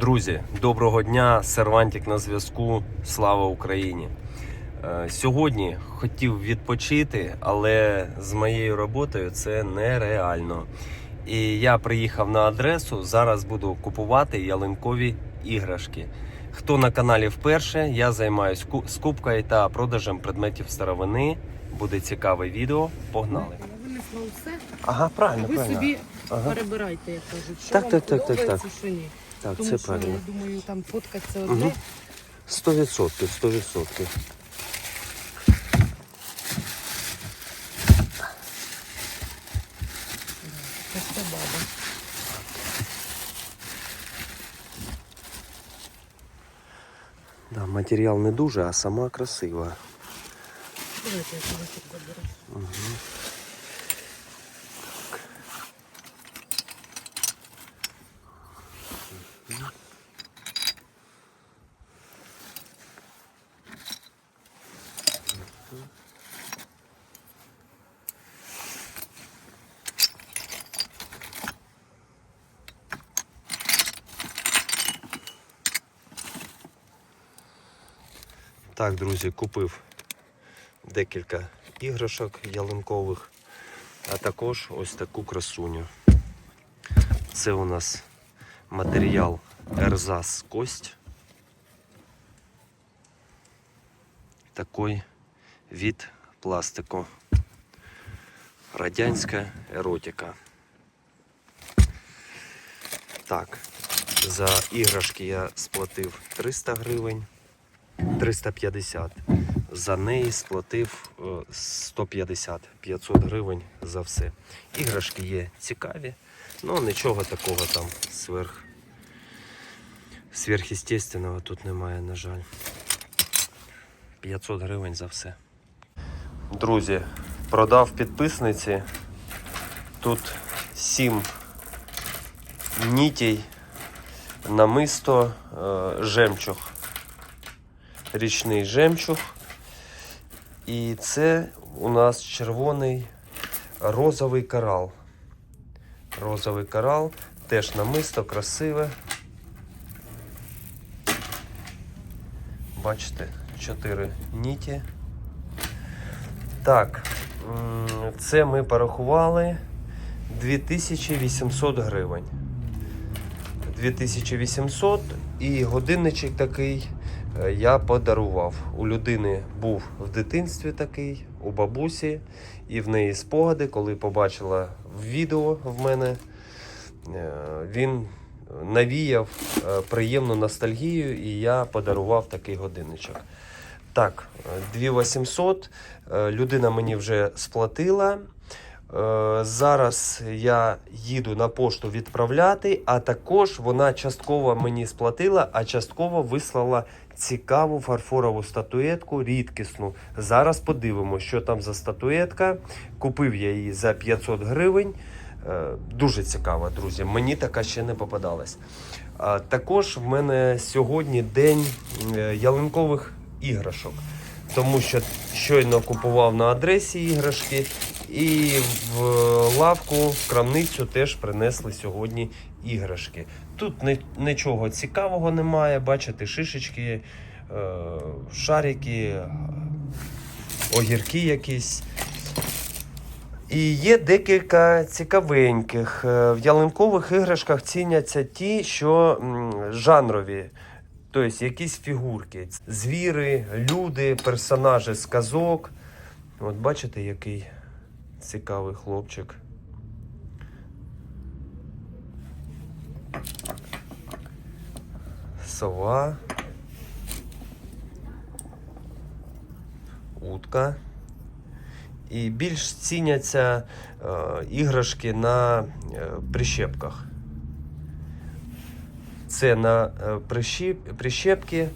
Друзі, доброго дня! Сервантик на зв'язку. Слава Україні! Е, Сьогодні хотів відпочити, але з моєю роботою це нереально. І я приїхав на адресу. Зараз буду купувати ялинкові іграшки. Хто на каналі вперше, я займаюся скупкою та продажем предметів старовини. Буде цікаве відео. Погнали! Я винесла усе, Ага, правильно, ви правильно. собі Ага. перебирайте, як кажуть, що Так, вам так, так, так, так. що ні. Так, Тому це що, правильно. я думаю, там фотка це одне. Мгм. Сто відсотків, сто відсотків. Це все баба. Да, матеріал не дуже, а сама красива. Давайте я тебе тут заберу. Так, друзі, купив декілька іграшок ялинкових, а також ось таку красуню. Це у нас матеріал Ерзас Кость. Такий від пластику. Радянська еротика. Так, за іграшки я сплатив 300 гривень. 350. За неї сплатив е, 150 500 гривень за все. Іграшки є цікаві, але нічого такого там сверх сверхъестественного тут немає, на жаль. 500 гривень за все. Друзі, продав підписниці. Тут 7 нітей, намисто, е, жемчуг річний жемчуг. І це у нас червоний розовий корал. Розовий корал, теж намисто, красиве. Бачите, 4 ніті. Так, це ми порахували 2800 гривень. 2800 і годинничок такий я подарував. У людини був в дитинстві такий, у бабусі, і в неї спогади, коли побачила відео в мене, е, він навіяв е, приємну ностальгію, і я подарував такий годинничок. Так, е, 2800. е, Людина мені вже сплатила. Е, Зараз я їду на пошту відправляти, а також вона частково мені сплатила, а частково вислала цікаву фарфорову статуетку, рідкісну. Зараз подивимося, що там за статуетка. Купив я її за 500 гривень. Е, Дуже цікава, друзі. Мені така ще не попадалась. Також в мене сьогодні день е, ялинкових іграшок. Тому що щойно купував на адресі іграшки, і в лавку, в крамницю теж принесли сьогодні іграшки. Тут ни- нічого цікавого немає. Бачите, шишечки, е, шарики, огірки якісь. І є декілька цікавеньких. Е, В ялинкових іграшках ціняться ті, що жанрові. Тобто якісь фігурки. Звіри, люди, персонажі з казок. От бачите, який цікавий хлопчик. Сова. Утка. І більш ціняться е, іграшки на е, прищепках. Це на е, прищіп, прищепки,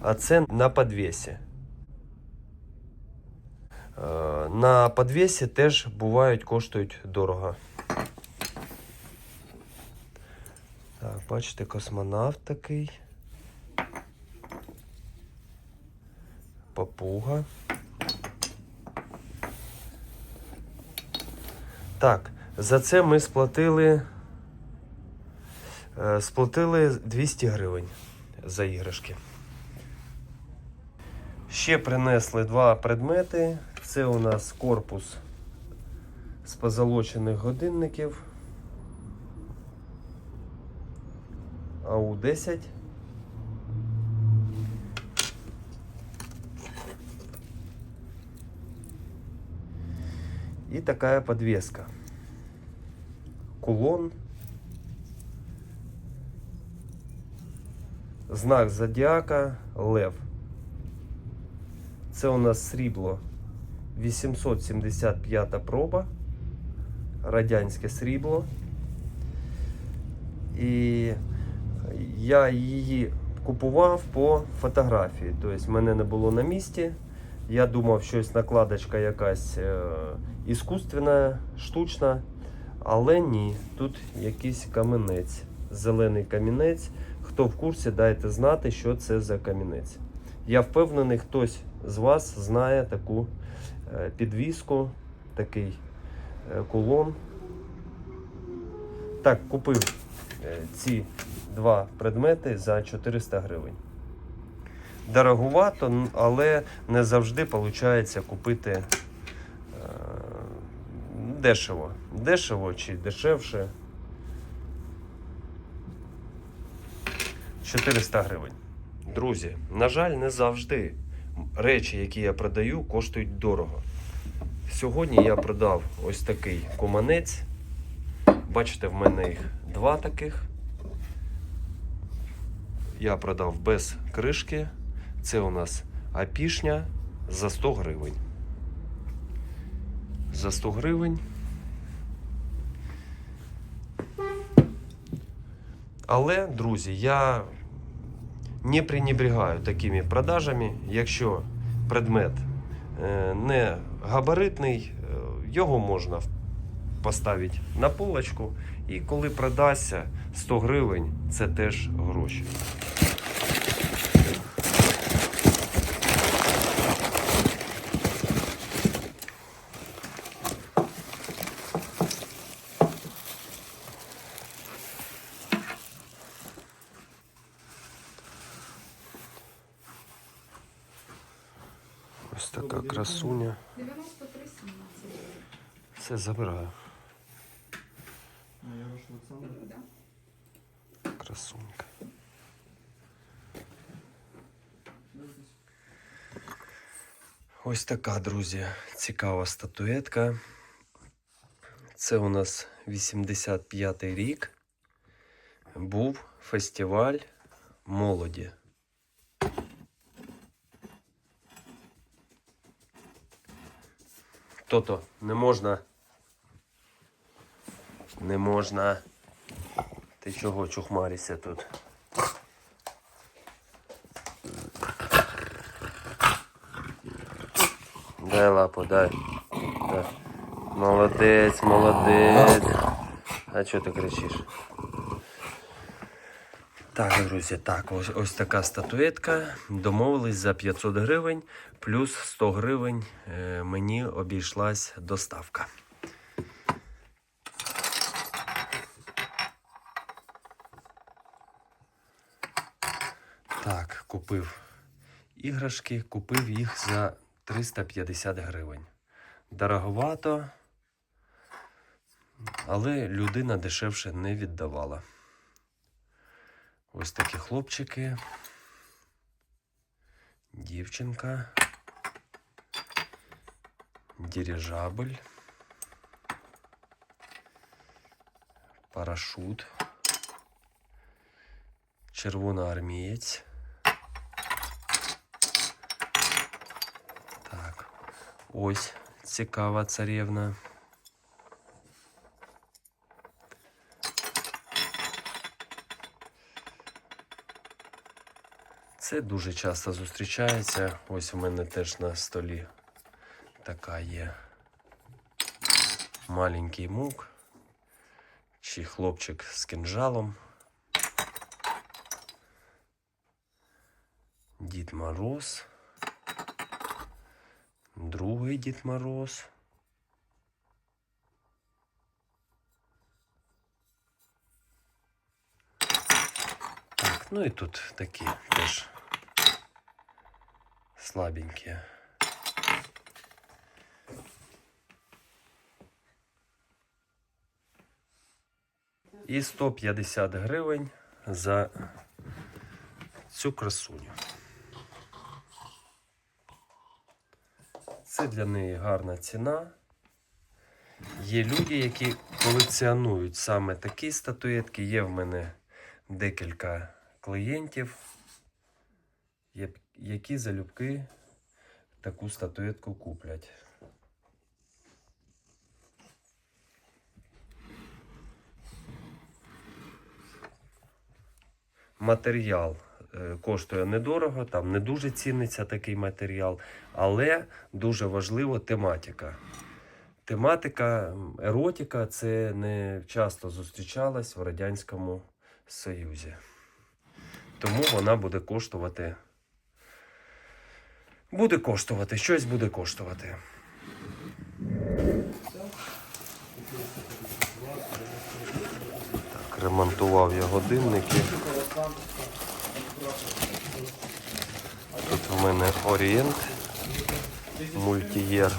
а це на підвесі. Е, на підвесі теж бувають, коштують дорого. Бачите, космонавт такий. Папуга. Так, за це ми сплатили Е, Сплатили 200 гривень за іграшки. Ще принесли два предмети. Це у нас корпус з позолочених годинників. АУ-10. И такая подвеска. Кулон. Знак зодіака Лев. Це у нас срібло 875 проба. Радянське срібло. І я її купував по фотографії. Тобто мене не було на місці. Я думав, щось накладочка якась е, іскусственна, штучна. Але ні, тут якийсь камінець, зелений камінець. Хто в курсі, дайте знати, що це за камінець. Я впевнений, хтось з вас знає таку е, підвіску, такий е, кулон. Так, купив ці два предмети за 400 гривень. Дорогувато, але не завжди виходить купити е, дешево. Дешево чи дешевше. 400 гривень. Друзі, на жаль, не завжди речі, які я продаю, коштують дорого. Сьогодні я продав ось такий куманець. Бачите, в мене їх два таких. Я продав без кришки. Це у нас апішня за 100 гривень. За 100 гривень. Але, друзі, я не пренебрігаю такими продажами. Якщо предмет е, не габаритний, е, його можна поставити на полочку. І коли продасться 100 гривень, це теж гроші. Ось така красуня. 93 17. Все забираю. Ярош Олександр. Да. Красунька. Ось така, друзі, цікава статуетка. Це у нас 85-й рік. Був фестиваль молоді. То-то не можна. Не можна. Ти чого чухмаришся тут? Дай лапу, дай. дай. Молодець, молодець. А чого ти кричиш? Так, друзі, так, ось, ось така статуетка. Домовились за 500 гривень, плюс 100 гривень е, мені обійшлась доставка. Так, купив іграшки, купив їх за 350 гривень. Дороговато, але людина дешевше не віддавала. Ось такі хлопчики. Дівчинка. Дирижабль. Парашут. Червоноармієць. Ось цікава царівна. Це дуже часто зустрічається. Ось у мене теж на столі така є маленький мук чи хлопчик з кинжалом. Дід Мороз. Другий Дід Мороз. Ну і тут такі теж слабенькі. І 150 гривень за цю красуню. Це для неї гарна ціна. Є люди, які колекціонують саме такі статуетки. Є в мене декілька клієнтів, які залюбки таку статуетку куплять. Матеріал коштує недорого, там не дуже ціниться такий матеріал, але дуже важлива тематика. Тематика еротика це не часто зустрічалась в Радянському Союзі. Тому вона буде коштувати. Буде коштувати, щось буде коштувати. Так, ремонтував я годинники. В мене Орієнт мультієр.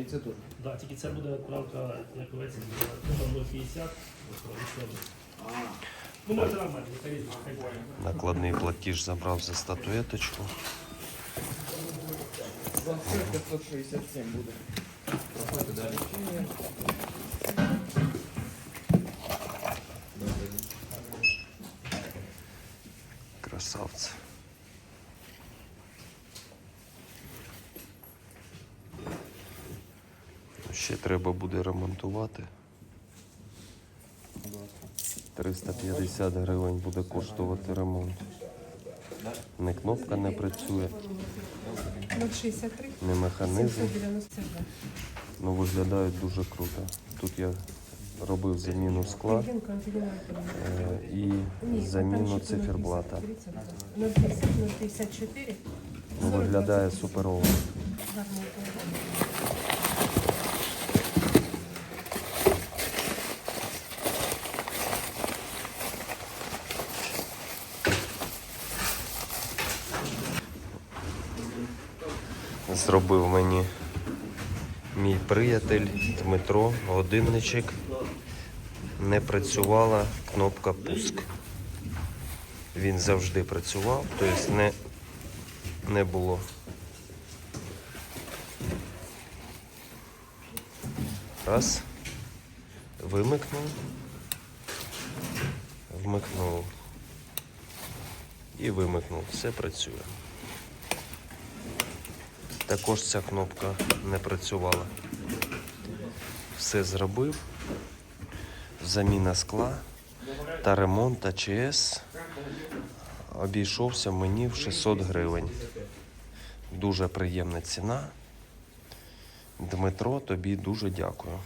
І це теж. Да, тільки це буде правка, як овець, там 0,50, Ну, може нормально, це різно. Накладний платіж забрав за статуеточку. За все 567 буде. Проходьте далі. Красавці. Ще треба буде ремонтувати. 350 гривень буде коштувати ремонт. Не кнопка не працює, 063 не механізм. 792. Ну виглядають дуже круто. Тут я робив заміну скла е, і заміну циферблата. 050, 050, 054. Ну, виглядає суперово. Гарно виглядає. Зробив мені мій приятель Дмитро годинничок. Не працювала кнопка пуск. Він завжди працював, тобто не, не було. Раз. Вимикнув. Вмикнув. І вимикнув. Все працює. Також ця кнопка не працювала. Все зробив. Заміна скла та ремонт АЧС обійшовся мені в 600 гривень. Дуже приємна ціна. Дмитро, тобі дуже дякую.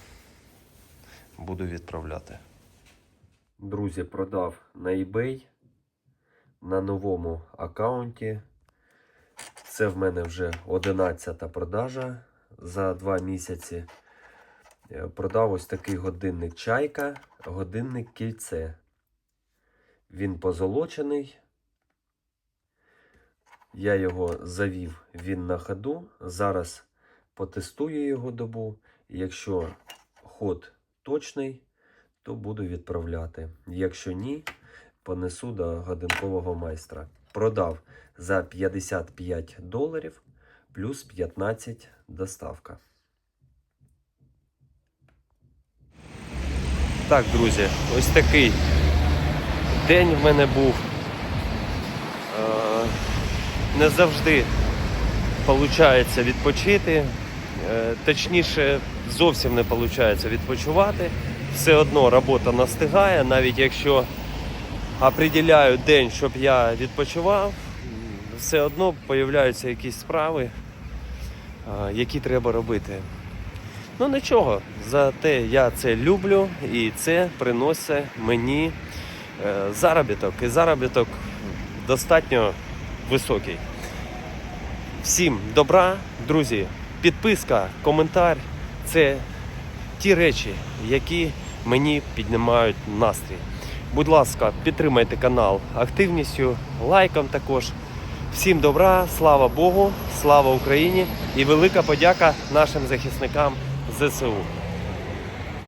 Буду відправляти. Друзі, продав на eBay на новому аккаунті. Це в мене вже 11 продажа за 2 місяці. Е, Продав ось такий годинник чайка, годинник кільце. Він позолочений. Я його завів, він на ходу. Зараз потестую його добу. Якщо ход точний, то буду відправляти. Якщо ні, понесу до годинкового майстра. Продав за 55 доларів плюс 15 доставка. Так, друзі, ось такий день в мене був. Е, Не завжди виходить відпочити. Е, Точніше, зовсім не виходить відпочивати. Все одно робота настигає, навіть якщо определяю день, щоб я відпочивав, все одно з'являються якісь справи, які треба робити. Ну нічого, зате я це люблю і це приносить мені е, заробіток. І заробіток достатньо високий. Всім добра, друзі, Підписка, коментар це ті речі, які мені піднімають настрій. Будь ласка, підтримайте канал активністю, лайком також. Всім добра, слава Богу, слава Україні і велика подяка нашим захисникам ЗСУ.